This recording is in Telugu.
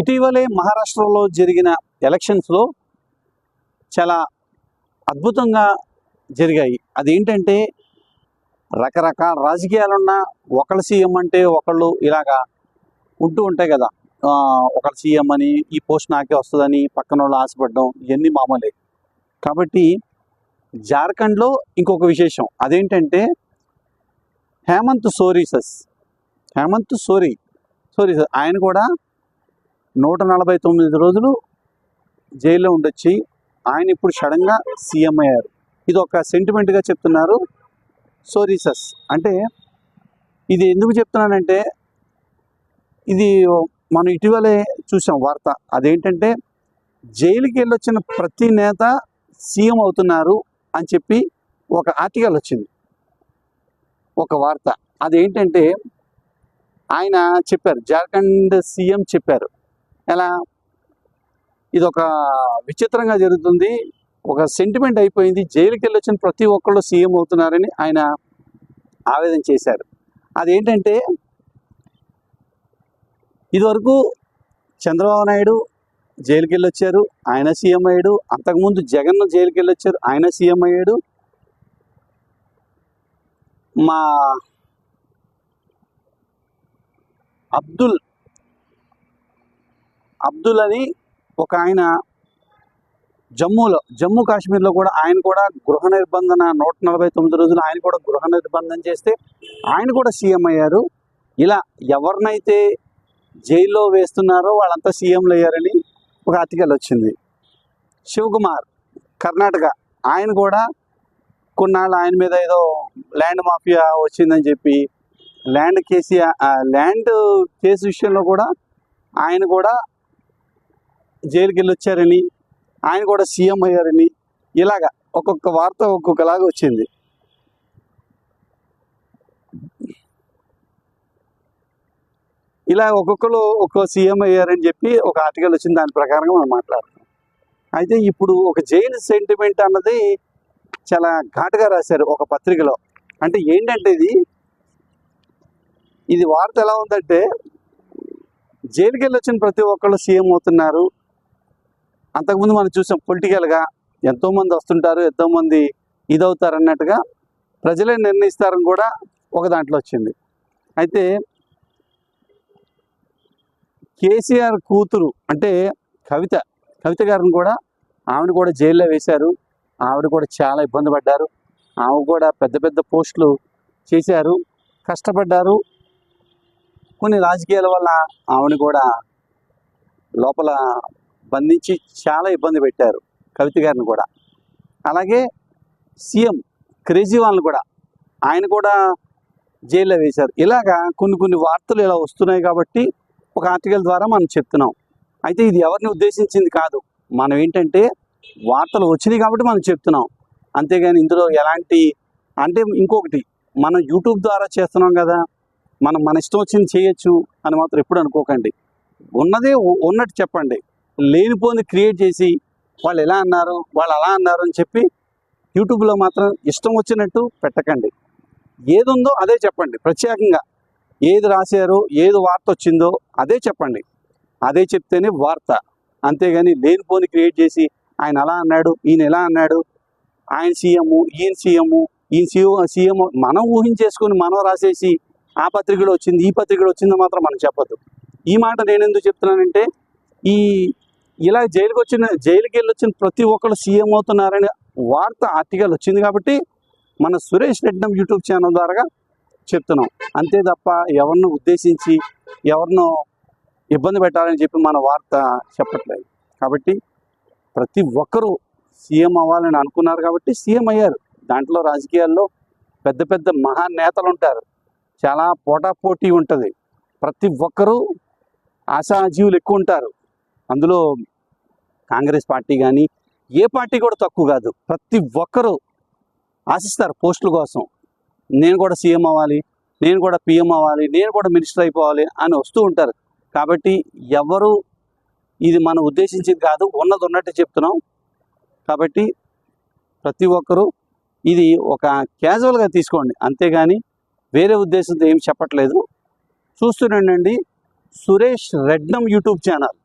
ఇటీవలే మహారాష్ట్రలో జరిగిన ఎలక్షన్స్లో చాలా అద్భుతంగా జరిగాయి. అదేంటంటే రకరకాల రాజకీయాలున్న ఒకళ్ళు సీఎం అంటే ఒకళ్ళు ఇలాగా ఉంటూ ఉంటాయి కదా. ఒకళ్ళు సీఎం అని ఈ పోస్ట్ నాకే వస్తుందని పక్కన వాళ్ళు ఆశపడడం ఇవన్నీ మామూలే. కాబట్టి జార్ఖండ్లో ఇంకొక విశేషం. అదేంటంటే హేమంత్ సోరీసస్. హేమంత్ సోరీ సోరీసస్. ఆయన కూడా నూట నలభై తొమ్మిది రోజులు జైల్లో ఉండొచ్చి ఆయన ఇప్పుడు సడన్గా సీఎం అయ్యారు. ఇది ఒక సెంటిమెంట్గా చెప్తున్నారు. సోరీసస్ అంటే ఇది ఎందుకు చెప్తున్నానంటే ఇది మనం ఇటీవలే చూసాం వార్త. అదేంటంటే జైలుకి వెళ్ళొచ్చిన ప్రతి నేత సీఎం అవుతున్నారు అని చెప్పి ఒక ఆర్టికల్ వచ్చింది. ఒక వార్త. అదేంటంటే ఆయన చెప్పారు. జార్ఖండ్ సీఎం చెప్పారు. ఎలా? ఇది ఒక విచిత్రంగా జరుగుతుంది. ఒక సెంటిమెంట్ అయిపోయింది. జైలుకి వెళ్ళి వచ్చిన ప్రతి ఒక్కళ్ళు సీఎం అవుతున్నారని ఆయన ఆవేదన చేశారు. అదేంటంటే ఇదివరకు చంద్రబాబు నాయుడు జైలుకి వెళ్ళి వచ్చారు ఆయన సీఎం అయ్యాడు. అంతకుముందు జగన్ జైలుకి వెళ్ళి వచ్చారు ఆయన సీఎం అయ్యాడు. మా అబ్దుల్ అబ్దుల్ అని ఒక ఆయన జమ్మూలో జమ్మూ కాశ్మీర్లో కూడా ఆయన కూడా గృహ నిర్బంధన నూట నలభై తొమ్మిది రోజులు ఆయన కూడా గృహ నిర్బంధన చేస్తే ఆయన కూడా సీఎం అయ్యారు. ఇలా ఎవరినైతే జైల్లో వేస్తున్నారో వాళ్ళంతా సీఎంలు అయ్యారని ఒక ఆర్టికల్ వచ్చింది. శివకుమార్ కర్ణాటక ఆయన కూడా కొన్నాళ్ళు ఆయన మీద ఏదో ల్యాండ్ మాఫియా వచ్చిందని చెప్పి ల్యాండ్ కేసీఆర్ ల్యాండ్ కేసు విషయంలో కూడా ఆయన కూడా జైలుకి వెళ్ళి వచ్చారని ఆయన కూడా సీఎం అయ్యారని ఇలాగా ఒక్కొక్క వార్త ఒక్కొక్కలాగా వచ్చింది. ఇలా ఒక్కొక్కరు ఒక్కో సీఎం అయ్యారని చెప్పి ఒక ఆర్టికల్ వచ్చింది దాని ప్రకారంగా మనం మాట్లాడుతాం. అయితే ఇప్పుడు ఒక జైలు సెంటిమెంట్ అన్నది చాలా ఘాటుగా రాశారు ఒక పత్రికలో. అంటే ఏంటంటే ఇది? ఇది వార్త ఎలా ఉందంటే జైలుకి వెళ్ళి వచ్చిన ప్రతి ఒక్కళ్ళు సీఎం అవుతున్నారు. అంతకుముందు మనం చూసాం పొలిటికల్గా ఎంతోమంది వస్తుంటారు ఎంతోమంది ఇదవుతారు అన్నట్టుగా ప్రజలే నిర్ణయిస్తారని కూడా ఒక దాంట్లో వచ్చింది. అయితే కేసీఆర్ కూతురు అంటే కవిత కవిత గారిని కూడా ఆవిడ కూడా జైల్లో వేశారు. ఆవిడ కూడా చాలా ఇబ్బంది పడ్డారు. ఆమె కూడా పెద్ద పెద్ద పోస్టులు చేశారు. కష్టపడ్డారు. కొన్ని రాజకీయాల వల్ల ఆవిడ కూడా లోపల బంధించి చాలా ఇబ్బంది పెట్టారు కవిత గారిని కూడా. అలాగే సీఎం కేజ్రీవాల్ని కూడా ఆయన కూడా జైల్లో వేశారు. ఇలాగా కొన్ని కొన్ని వార్తలు ఇలా వస్తున్నాయి కాబట్టి ఒక ఆర్టికల్ ద్వారా మనం చెప్తున్నాం. అయితే ఇది ఎవరిని ఉద్దేశించింది కాదు. మనం ఏంటంటే వార్తలు వచ్చినాయి కాబట్టి మనం చెప్తున్నాం. అంతేగాని ఇందులో ఎలాంటి అంటే ఇంకొకటి మనం యూట్యూబ్ ద్వారా చేస్తున్నాం కదా మనం మన ఇష్టం వచ్చింది చేయొచ్చు అని మాత్రం ఎప్పుడు అనుకోకండి. ఉన్నదే ఉన్నట్టు చెప్పండి. లేనిపోని క్రియేట్ చేసి వాళ్ళు ఎలా అన్నారు వాళ్ళు అలా అన్నారు అని చెప్పి యూట్యూబ్లో మాత్రం ఇష్టం వచ్చినట్టు పెట్టకండి. ఏది ఉందో అదే చెప్పండి ప్రత్యేకంగా. ఏది రాశారో ఏది వార్త వచ్చిందో అదే చెప్పండి. అదే చెప్తేనే వార్త. అంతేగాని లేనిపోని క్రియేట్ చేసి ఆయన అలా అన్నాడు ఈయన ఎలా అన్నాడు ఆయన సీఎం ఈయన సీఎం ఈయన సీఎం సీఎం మనం ఊహించేసుకొని మనం రాసేసి ఆ పత్రికలో వచ్చింది ఈ పత్రికలో వచ్చిందో మాత్రం మనం చెప్పద్దు. ఈ మాట నేను ఎందుకు చెప్తున్నానంటే ఈ ఇలా జైలుకి వచ్చిన జైలుకి వెళ్ళి వచ్చిన ప్రతి ఒక్కరు సీఎం అవుతున్నారనే వార్త ఆర్టికల్ వచ్చింది కాబట్టి మన సురేష్ రెడ్డం యూట్యూబ్ ఛానల్ ద్వారా చెప్తున్నాం. అంతే తప్ప ఎవరిని ఉద్దేశించి ఎవరినో ఇబ్బంది పెట్టాలని చెప్పి మన వార్త చెప్పట్లేదు. కాబట్టి ప్రతి ఒక్కరూ సీఎం అవ్వాలని అనుకున్నారు కాబట్టి సీఎం అయ్యారు. దాంట్లో రాజకీయాల్లో పెద్ద పెద్ద మహానేతలు ఉంటారు. చాలా పోటాపోటీ ఉంటుంది. ప్రతి ఒక్కరూ ఆశాజీవులు ఎక్కువ ఉంటారు. అందులో కాంగ్రెస్ పార్టీ కానీ ఏ పార్టీ కూడా తక్కువ కాదు. ప్రతి ఒక్కరూ ఆశిస్తారు పోస్టుల కోసం. నేను కూడా సీఎం అవ్వాలి నేను కూడా పిఎం అవ్వాలి నేను కూడా మినిస్టర్ అయిపోవాలి అని వస్తూ ఉంటారు. కాబట్టి ఎవరు ఇది మనం ఉద్దేశించింది కాదు ఉన్నది ఉన్నట్టు చెప్తున్నాం. కాబట్టి ప్రతి ఒక్కరూ ఇది ఒక క్యాజువల్గా తీసుకోండి. అంతేగాని వేరే ఉద్దేశంతో ఏం చెప్పట్లేదు. చూస్తుండండి సురేష్ రెడ్నం యూట్యూబ్ ఛానల్.